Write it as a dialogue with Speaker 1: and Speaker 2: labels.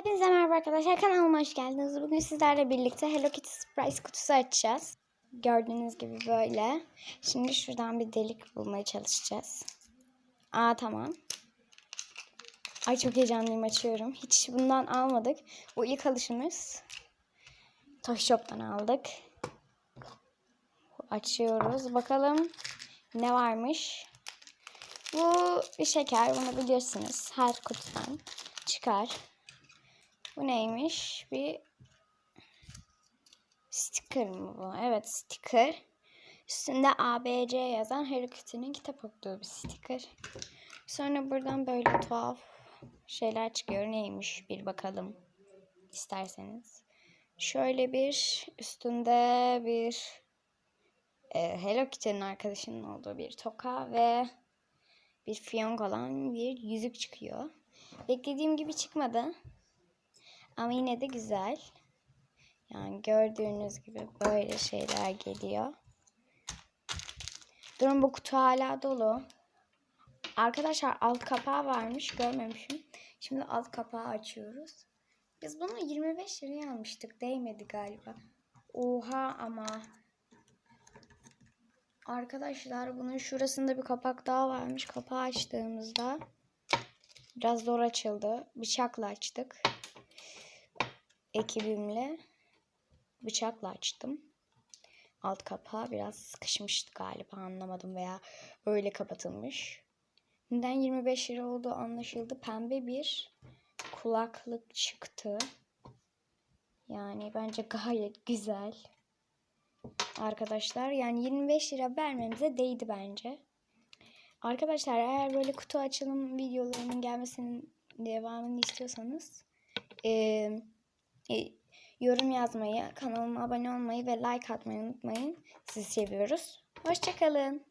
Speaker 1: Hepinize merhaba arkadaşlar. Kanalıma hoş geldiniz. Bugün sizlerle birlikte Hello Kitty Surprise kutusu açacağız. Gördüğünüz gibi böyle. Şimdi şuradan bir delik bulmaya çalışacağız. Aa tamam. Ay çok heyecanlıyım açıyorum. Hiç bundan almadık. Bu ilk alışımız. Toy Shop'tan aldık. Açıyoruz. Bakalım ne varmış. Bu bir şeker. Bunu bilirsiniz. Her kutudan çıkar. Bu neymiş? Bir sticker mı bu? Evet sticker. Üstünde ABC yazan Hello Kitty'nin kitap okuduğu bir sticker. Sonra buradan böyle tuhaf şeyler çıkıyor. Neymiş bir bakalım isterseniz. Şöyle bir üstünde bir e, Hello Kitty'nin arkadaşının olduğu bir toka ve bir fiyonk olan bir yüzük çıkıyor. Beklediğim gibi çıkmadı. Ama yine de güzel. Yani gördüğünüz gibi böyle şeyler geliyor. Durun bu kutu hala dolu. Arkadaşlar alt kapağı varmış görmemişim. Şimdi alt kapağı açıyoruz. Biz bunu 25 liraya almıştık. Değmedi galiba. Oha ama. Arkadaşlar bunun şurasında bir kapak daha varmış. Kapağı açtığımızda biraz zor açıldı. Bıçakla açtık ekibimle bıçakla açtım. Alt kapağı biraz sıkışmıştı galiba anlamadım veya öyle kapatılmış. Neden 25 lira olduğu anlaşıldı. Pembe bir kulaklık çıktı. Yani bence gayet güzel. Arkadaşlar yani 25 lira vermemize değdi bence. Arkadaşlar eğer böyle kutu açılım videolarının gelmesinin devamını istiyorsanız eee yorum yazmayı, kanalıma abone olmayı ve like atmayı unutmayın. Sizi seviyoruz. Hoşçakalın.